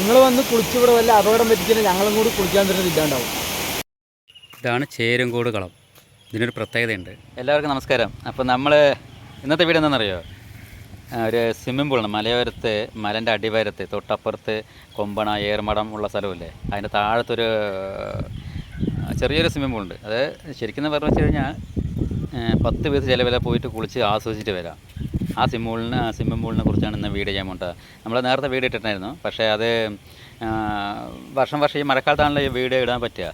നിങ്ങൾ വന്ന് കുളിച്ചിവിടെ വല്ല അപകടം പറ്റിച്ചാൽ ഞങ്ങളും കൂടി കുളിക്കാൻ തരുന്നത് ഇല്ലാണ്ടാവും ഇതാണ് ചേരുംകോട് കളം. ഇതിനൊരു പ്രത്യേകതയുണ്ട്. എല്ലാവർക്കും നമസ്കാരം. അപ്പോൾ നമ്മൾ ഇന്നത്തെ വീട് എന്താണെന്നറിയോ? ഒരു സ്വിമ്മിംഗ് പൂളാണ്. മലയോരത്ത് മലന്റെ അടിവാരത്ത് തൊട്ടപ്പുറത്ത് കൊമ്പണ ഏർമടം ഉള്ള സ്ഥലമില്ലേ? അതിന്റെ താഴത്തൊരു ചെറിയൊരു സ്വിമ്മിംഗ് പൂളുണ്ട്. അത് ശരിക്കും പറഞ്ഞു വെച്ച് കഴിഞ്ഞാൽ പത്ത് പേര് ചിലവില പോയിട്ട് കുളിച്ച് ആസ്വദിച്ചിട്ട് വരാം. ആ സ്വിമ്മിംഗ് പൂളിന് ആ സിമ്മ പൂളിനെ കുറിച്ചാണ് ഇന്ന് വീഡിയോ ചെയ്യാൻ പോണ്ടത് നമ്മൾ നേരത്തെ വീഡിയോ ഇട്ടിട്ടുണ്ടായിരുന്നു. പക്ഷേ അത് വർഷം വർഷം ഈ മഴക്കാലത്താണല്ലോ ഈ വീഡിയോ ഇടാൻ പറ്റുക.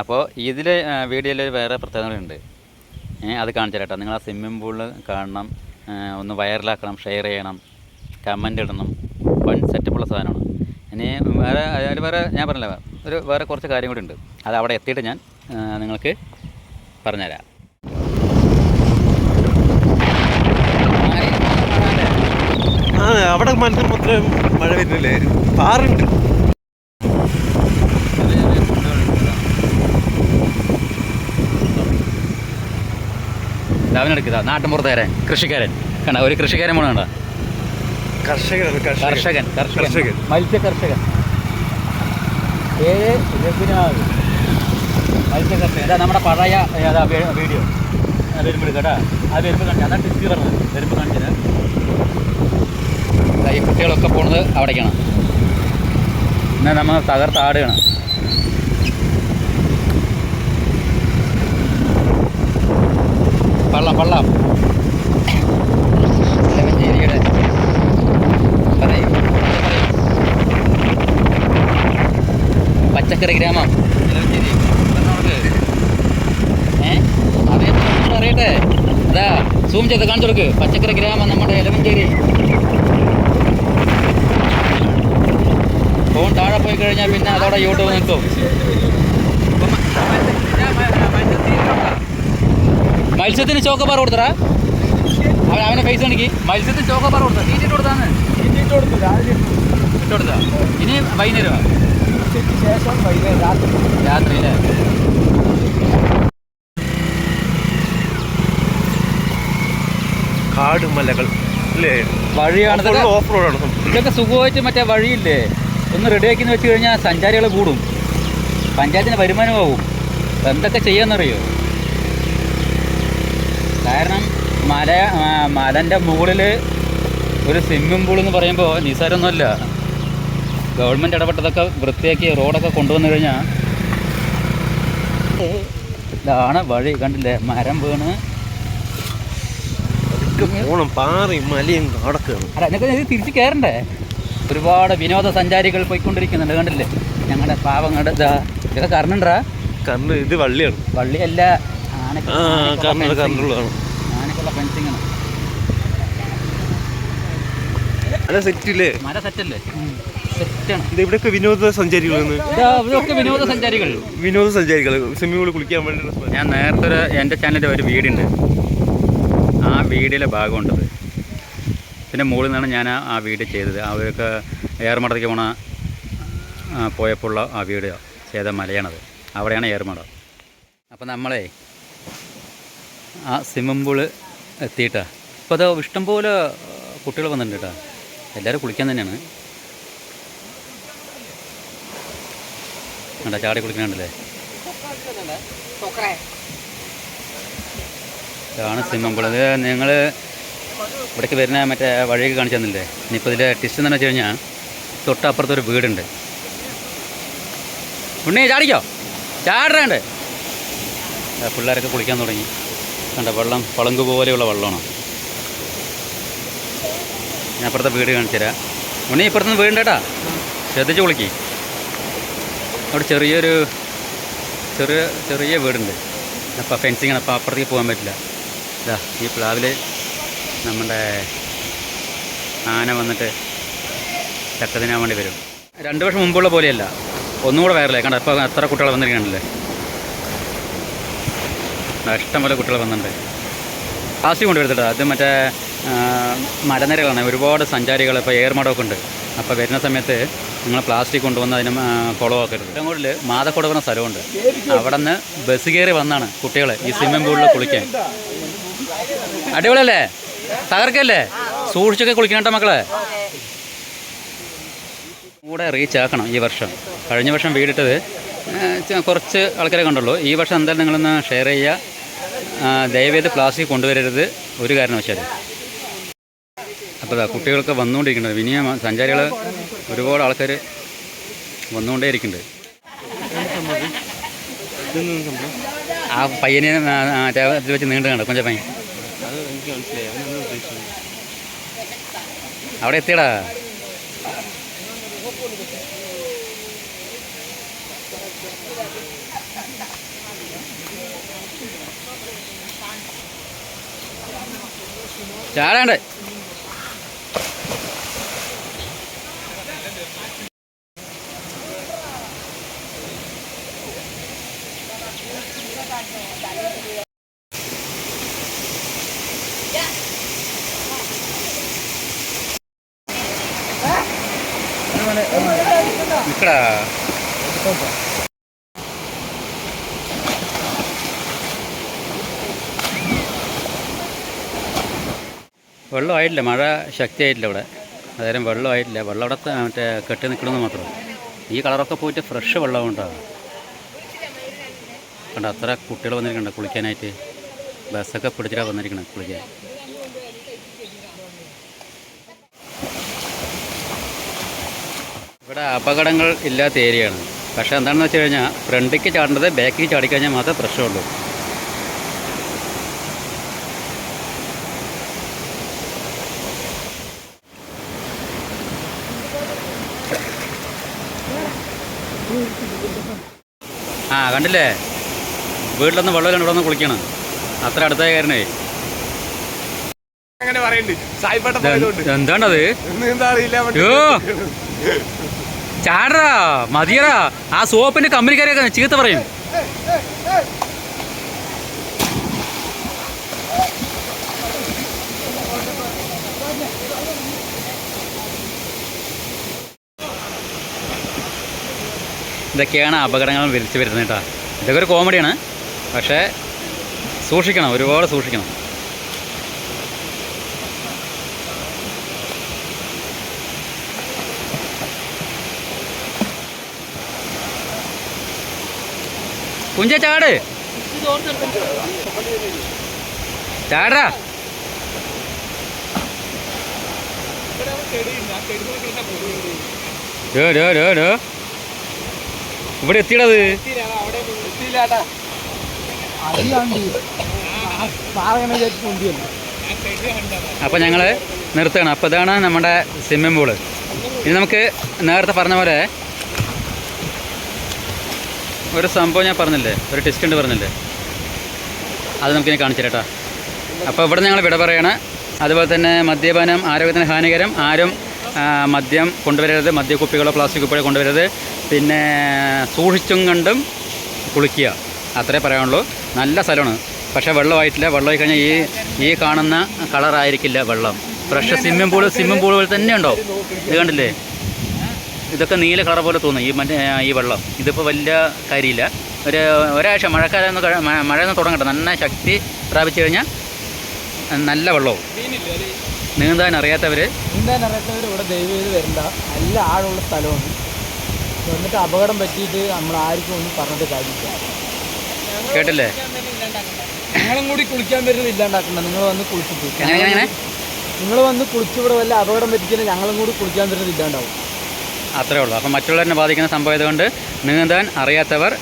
അപ്പോൾ ഇതിൽ വീഡിയോയിൽ വേറെ പ്രത്യേകതകളുണ്ട്. അത് കാണിച്ചു കേട്ടോ നിങ്ങൾ ആ സ്വിമ്മിംഗ് പൂളിൽ കാണണം. ഒന്ന് വൈറലാക്കണം ഷെയർ ചെയ്യണം കമന്റ് ഇടണം വൺ സെറ്റപ്പുള്ള സാധനമാണ്. ഇനി വേറെ അതിൽ വേറെ ഞാൻ പറഞ്ഞില്ല ഒരു വേറെ കുറച്ച് കാര്യം കൂടി ഉണ്ട്. അത് അവിടെ എത്തിയിട്ട് ഞാൻ നിങ്ങൾക്ക് പറഞ്ഞുതരാം ആ അവിടെ മാത്രം മഴ വരുന്നില്ലേ പാറുണ്ട് അവനെടുക്കുക നാട്ടിൻപുറത്തുകാരൻ കൃഷിക്കാരൻ. കണ്ട ഒരു കൃഷിക്കാരൻ പോണ കണ്ട. കർഷകൻ. കർഷകൻ കർഷകൻ. മത്സ്യ കർഷകൻ ഏ രഘുനാഥ്. മത്സ്യ കർഷകൻ അതാ നമ്മുടെ പഴയ അതാ വീഡിയോ. വരുമ്പോൾ കേട്ടോ. ആ വരുമ്പോൾ കാണിച്ചു അതാ ടിസ്റ്റ് പറഞ്ഞത്. വരുമ്പോൾ കാണിച്ചത് ഈ കുട്ടികളൊക്കെ പോണത് അവിടേക്കാണ്. പിന്നെ നമ്മൾ തകർത്താടുകയാണ് പള്ളം പള്ളം. ലെമഞ്ചേരിയുടെ പറയൂ. പച്ചക്കറി ഗ്രാമം. അറിയട്ടെ. അതാ സൂം ചെയ്ത് കാണിച്ചു കൊടുക്ക്. പച്ചക്കറി ഗ്രാമം നമ്മുടെ എലമഞ്ചേരി. ഫോൺ താഴെ പോയി കഴിഞ്ഞാൽ പിന്നെ അതോടെ യൂട്യൂബ് നിൽക്കും. മത്സ്യത്തിന് ചോക്കപ്പാറ കൊടുത്തറാ അവൻ അവനെ പൈസ എനിക്ക് മത്സ്യത്തിന് ചോക്കപ്പാറ കൊടുത്ത തീറ്റിട്ട് കൊടുത്താണ് ഇട്ടിട്ട് കൊടുത്തു രാവിലെ ഇട്ടു. കൊടുത്താ ഇനി വൈകുന്നേരം ഉച്ചയ്ക്ക് ശേഷം വൈകുന്നേരം രാത്രി രാത്രിയിലെ കാട് മലകൾ അല്ലേ? വഴിയാണ് ഓഫ് റോഡാണ് ഇതൊക്കെ സുഖമായിട്ട് മറ്റേ വഴിയില്ലേ? ഒന്ന് റെഡിയാക്കിന്ന് വെച്ച് കഴിഞ്ഞാൽ സഞ്ചാരികൾ കൂടും. പഞ്ചായത്തിന് വരുമാനമാവും എന്തൊക്കെ ചെയ്യാന്നറിയോ? കാരണം മല മലന്റെ മുകളിൽ ഒരു സ്വിമ്മിംഗ് പൂൾ എന്ന് പറയുമ്പോൾ നിസാരമൊന്നുമല്ല ഗവൺമെന്റ് ഇടപെട്ടതൊക്കെ വൃത്തിയാക്കി റോഡൊക്കെ കൊണ്ടുവന്നു കഴിഞ്ഞാൽ ഇതാണ് വഴി. കണ്ടില്ലേ? മരം വീണ്. പോണം. പാറയും മലയും കാടൊക്കെയാണ് അല്ല എന്നൊക്കെ തിരിച്ച് കയറണ്ടേ ഒരുപാട് വിനോദസഞ്ചാരികൾ പോയിക്കൊണ്ടിരിക്കുന്നുണ്ട് കണ്ടില്ലേ? ഞങ്ങളുടെ പാവങ്ങളുടെ ഇതാ ഇതൊക്കെ കർണുണ്ടാ കണ്ണ് ഇത് വള്ളിയാണ്. വള്ളിയല്ല ആനക്കുള്ള. ഫെൻസിങ് ആണ്. സെറ്റില്ലേ? സെറ്റല്ലേ? സെറ്റാണ്. ഇത് ഇവിടെയൊക്കെ വിനോദ സഞ്ചാരികളാണ് ഇതാ ഇതൊക്കെ വിനോദസഞ്ചാരികൾ. വിനോദസഞ്ചാരികൾ സ്വിമ്മിംഗ് പൂളിൽ കുളിക്കാൻ വേണ്ടി ഞാൻ നേരത്തെ ഒരു എന്റെ ചാനലിന്റെ ഒരു വീടുണ്ട്. ആ വീടിലെ ഭാഗമുണ്ടത്. പിന്നെ മുകളിൽ നിന്നാണ് ഞാൻ ആ- വീട് ചെയ്തത്. അവർക്ക് ഏർമടത്തേക്ക് പോണ ആ, പോയപ്പോഴുള്ള ആ വീട് ചെയ്ത മലയാണത്. അവിടെയാണ് ഏറുമട. അപ്പോൾ നമ്മളെ ആ സ്വിമ്മിംഗ് പൂൾ എത്തിയിട്ടാ. അപ്പോൾ അത് ഇഷ്ടംപോലെ കുട്ടികൾ വന്നിട്ടുണ്ട് കേട്ടോ. എല്ലാവരും കുളിക്കാൻ തന്നെയാണ്. കണ്ടാ ചാടി കുളിക്കണുണ്ടല്ലേ ഇതാണ് സ്വിമ്മിംഗ് പൂൾ ഇത് നിങ്ങൾ ഇവിടേക്ക് വരുന്ന മറ്റേ വഴിയൊക്കെ കാണിച്ചു തന്നില്ലേ? ഇനിയിപ്പോൾ ഇതിന്റെ ടിസ്റ്റ് എന്ന് വെച്ച് കഴിഞ്ഞാൽ തൊട്ടപ്പുറത്തൊരു വീടുണ്ട്. ഉണ്ണി ചാടിക്കോ? ചാടേണ്ട പിള്ളേരൊക്കെ കുളിക്കാൻ തുടങ്ങി. കണ്ട വെള്ളം പളങ്ക് പോലെയുള്ള വെള്ളമാണ്. ഞാൻ അപ്പുറത്തെ വീട് കാണിച്ചു തരാം. ഉണ്ണി ഇപ്പുറത്തുനിന്ന് വീടുണ്ട് കേട്ടാ ശ്രദ്ധിച്ച് കുളിക്കി. അവിടെ ചെറിയൊരു ചെറിയ ചെറിയ വീടുണ്ട്. അപ്പോൾ ഫെൻസിങ്ങാണ് അപ്പോൾ അപ്പുറത്തേക്ക് പോകാൻ പറ്റില്ല. ഇതാ ഈ പ്ലാവിൽ നമ്മുടെ ആന വന്നിട്ട് ചക്ക തിന്നാൻ വേണ്ടി വരും. രണ്ട് വർഷം മുമ്പുള്ള പോലെയല്ല. ഒന്നുകൂടെ വയറിലേ കണ്ട ഇപ്പോൾ എത്ര കുട്ടികൾ വന്നിരിക്കണല്ലേ ഇഷ്ടംപോലെ ഇഷ്ടം പോലെ കുട്ടികൾ വന്നിട്ടുണ്ട്. പ്ലാസ്റ്റിക് കൊണ്ടുവരുത്തിട്ട് അത് മറ്റേ മലനിരകളാണ്. ഒരുപാട് സഞ്ചാരികൾ ഇപ്പോൾ ഏർമടമൊക്കെ ഉണ്ട്. അപ്പോൾ വരുന്ന സമയത്ത് നിങ്ങൾ പ്ലാസ്റ്റിക് കൊണ്ടുവന്ന് അതിന് കുളമാക്കരുത് അങ്ങോട്ടിൽ മാതക്കുട പറഞ്ഞ സ്ഥലമുണ്ട്. അവിടെ നിന്ന് ബസ് കയറി വന്നാണ് കുട്ടികൾ ഈ സ്വിമ്മിംഗ് പൂളിൽ കുളിക്കാൻ. അടിപൊളിയല്ലേ? തകർക്കല്ലേ? സൂക്ഷിച്ചൊക്കെ കുളിക്കണം മക്കളെ. കൂടെ റീച്ച് ആക്കണം ഈ വർഷം. കഴിഞ്ഞ വർഷം വീടിട്ടത് കുറച്ച് ആൾക്കാരെ കണ്ടുള്ളൂ. ഈ വർഷം എന്തായാലും നിങ്ങളൊന്ന് ഷെയർ ചെയ്യുക. ദയവേത് പ്ലാസ്റ്റിക് കൊണ്ടുവരരുത്. ഒരു കാരണവശാലും. അപ്പോൾ കുട്ടികളൊക്കെ കുട്ടികൾക്ക് വന്നുകൊണ്ടിരിക്കുന്നുണ്ട് ഇനിയും സഞ്ചാരികൾ ഒരുപാട് ആൾക്കാർ വന്നുകൊണ്ടേ ഇരിക്കുന്നുണ്ട്. ആ പയ്യനെ വെച്ച് നീണ്ടു കണ്ടോ കൊഞ്ച പയ്യൻ അത് എനിക്ക് മനസ്സിലായി. അവിടെ എത്തിയടാ. ചാടാണ്ട്. നിക്കടാ വെള്ളമായിട്ടില്ല മഴ ശക്തിയായിട്ടില്ല ഇവിടെ. അതായത് വെള്ളമായിട്ടില്ല വെള്ളം അവിടെ മറ്റേ കെട്ടി നിൽക്കണമെന്ന് മാത്രം. ഈ കളറൊക്കെ പോയിട്ട് ഫ്രഷ് വെള്ളം ഉണ്ടാവും കണ്ട അത്ര കുട്ടികൾ വന്നിരിക്കണ്ട കുളിക്കാനായിട്ട്. ബസ്സൊക്കെ പിടിച്ചിട്ടാണ് വന്നിരിക്കണം കുളിക്കാൻ. ഇവിടെ അപകടങ്ങൾ ഇല്ലാത്ത ഏരിയയാണ്. പക്ഷേ എന്താണെന്ന് വെച്ച് കഴിഞ്ഞാൽ ഫ്രണ്ടിക്ക് ചാടേണ്ടത് ബാക്കിൽ ചാടിക്കഴിഞ്ഞാൽ മാത്രമേ പ്രശ്നമുള്ളൂ. ആ കണ്ടില്ലേ? വീട്ടിലൊന്ന് വെള്ളമില്ലാണ്ട് ഇവിടെ ഒന്ന് കുളിക്കണം. അത്ര അടുത്തായ കാരണേ. എന്താണ്ടത് എന്താ അറിയില്ല ചാടറാ മതിയറാ. ആ സോപ്പിന്റെ കമ്പനിക്കാരെയൊക്കെ ചീത്ത പറയും. ഇതൊക്കെയാണ് അപകടങ്ങൾ വിരിച്ചു വരുന്നത് കേട്ടോ. ഇതൊക്കെ ഒരു കോമഡിയാണ് പക്ഷേ സൂക്ഷിക്കണം ഒരുപാട് സൂക്ഷിക്കണം. കുഞ്ച ചാട്. ചാടാ. ഇവിടെ എത്തിയിടത്. അപ്പൊ ഞങ്ങൾ നിർത്തണം അപ്പൊ ഇതാണ് നമ്മുടെ സ്വിമ്മിംഗ് പൂൾ. ഇനി നമുക്ക് നേരത്തെ പറഞ്ഞ പോലെ ഒരു സംഭവം ഞാൻ പറഞ്ഞില്ലേ? ഒരു ടെസ്റ്റ് ഉണ്ട് പറഞ്ഞില്ലേ? അത് നമുക്കിനി കാണിച്ചു തരാം അപ്പോൾ ഇവിടെ ഞങ്ങൾ വിട പറയണം. അതുപോലെ തന്നെ മദ്യപാനം ആരോഗ്യത്തിന് ഹാനികരം ആരും മദ്യം കൊണ്ടുവരരുത്. മദ്യക്കുപ്പികളോ പ്ലാസ്റ്റിക് കുപ്പികളോ കൊണ്ടുവരരുത്. പിന്നെ സൂക്ഷിച്ചും കണ്ടും കുളിക്കുക. അത്രേ പറയാനുള്ളൂ. നല്ല സ്ഥലമാണ്. പക്ഷേ വെള്ളമായിട്ടില്ല. വെള്ളമായി കഴിഞ്ഞാൽ ഈ ഈ കാണുന്ന കളറായിരിക്കില്ല വെള്ളം. Fresh swimming pool swimming pool പോലെ തന്നെ ഉണ്ടോ ഇത് കണ്ടില്ലേ? ഇതൊക്കെ നീല കളർ പോലെ തോന്നും ഈ മറ്റേ ഈ വെള്ളം. ഇതിപ്പോൾ വലിയ കാര്യമില്ല. ഒരു ഒരാഴ്ച മഴക്കാലം ഒന്ന് മഴ ഒന്ന് തുടങ്ങട്ടെ. നന്ന ശക്തി പ്രാപിച്ചു കഴിഞ്ഞാൽ നല്ല വെള്ളവും. നീന്താൻ അറിയാത്തവർ നീന്താൻ അറിയാത്തവർ ഇവിടെ ദൈവം ചെയ്ത് വരണ്ട. നല്ല ആഴമുള്ള സ്ഥലമാണ്. എന്നിട്ട് അപകടം പറ്റിയിട്ട് നമ്മൾ ആർക്കും ഒന്നും പറഞ്ഞിട്ട് കാര്യമില്ല. കേട്ടില്ലേ? നിങ്ങളും കൂടി കുളിക്കാൻ വരുന്നത് ഇല്ലാണ്ടാക്കണ്ട. നിങ്ങൾ വന്ന് കുളിച്ചിട്ട്. നിങ്ങൾ വന്ന് കുളിച്ചിവിടെ വല്ല അപകടം പറ്റിച്ചാൽ ഞങ്ങളും കൂടി കുളിക്കാൻ വരുന്നത് ഇല്ലാണ്ടാവും. അത്രേ ഉള്ളൂ. അപ്പം മറ്റുള്ളവരെ ബാധിക്കുന്ന സംഭവമായതുകൊണ്ട് നീന്താൻ അറിയാത്തവർ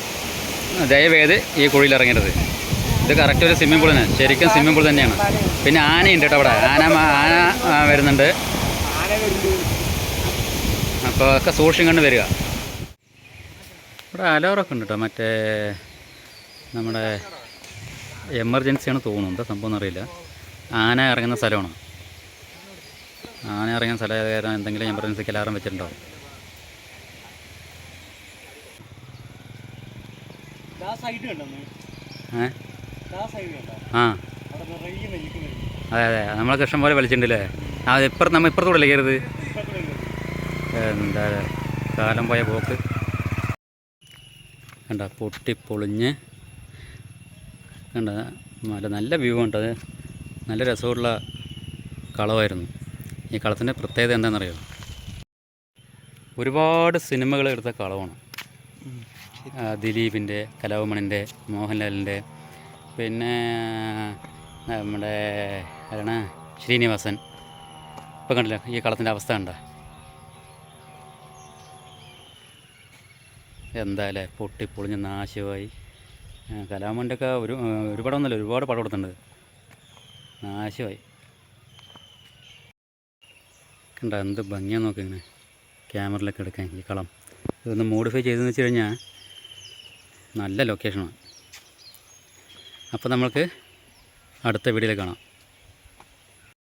ദയവേത് ഈ കുഴിയിൽ ഇറങ്ങരുത്. ഇത് കറക്റ്റ് ഒരു സ്വിമ്മിംഗ് തന്നെ ശരിക്കും സ്വിമ്മിംഗ് പൂൾ തന്നെയാണ്. പിന്നെ ആനയുണ്ട് കേട്ടോ അവിടെ. ആന ആന വരുന്നുണ്ട്. അപ്പോൾ ഒക്കെ സൂക്ഷിച്ചും കണ്ട് വരിക. ഇവിടെ അലോറൊക്കെ ഉണ്ട് കേട്ടോ. മറ്റേ നമ്മുടെ എമർജൻസിയാണ് തോന്നുന്നു. എന്താ സംഭവം എന്നറിയില്ല. ആന ഇറങ്ങുന്ന സ്ഥലമാണ്. ആന ഇറങ്ങുന്ന സ്ഥലം എന്തെങ്കിലും എമർജൻസിക്ക് അലാറം വെച്ചിട്ടുണ്ടാവും ആ അതെ അതെ. നമ്മളൊക്കെ ഇഷ്ടം പോലെ വലിച്ചിട്ടുണ്ടല്ലേ ആ ഇപ്പുറത്ത് നമ്മൾ ഇപ്പുറത്തൂടെ കയറുത് എന്താ കാലം പോയ പോക്ക്. കണ്ട പൊട്ടി പൊളിഞ്ഞ് കണ്ട നല്ല നല്ല വ്യൂ ഉണ്ട് അത്? നല്ല രസമുള്ള കളമായിരുന്നു ഈ കളത്തിന്റെ പ്രത്യേകത എന്താണെന്നറിയോ? ഒരുപാട് സിനിമകൾ എടുത്ത കളമാണ് ദിലീപിന്റെ കലാഭമണിന്റെ മോഹൻലാലിന്റെ പിന്നെ നമ്മുടെ ആരാണ്? ശ്രീനിവാസൻ. ഇപ്പം കണ്ടില്ല ഈ കളത്തിന്റെ അവസ്ഥ കണ്ട? എന്തായാലേ പൊട്ടി പൊളിഞ്ഞ് നാശമായി കലാമന്റെ ഒക്കെ ഒരു ഒരു പടം ഒരുപാട് പടം കൊടുത്തിട്ടുണ്ട് നാശമായി. കണ്ട എന്ത് ഭംഗിയാന്ന് നോക്കിങ്ങനെ ക്യാമറയിലൊക്കെ എടുക്കാൻ ഈ കളം. ഇതൊന്ന് മോഡിഫൈ ചെയ്തെന്ന് വെച്ച് കഴിഞ്ഞാൽ നല്ല ലൊക്കേഷനാണ് അപ്പോൾ നമ്മൾക്ക് അടുത്ത വീഡിയോയിൽ കാണാം.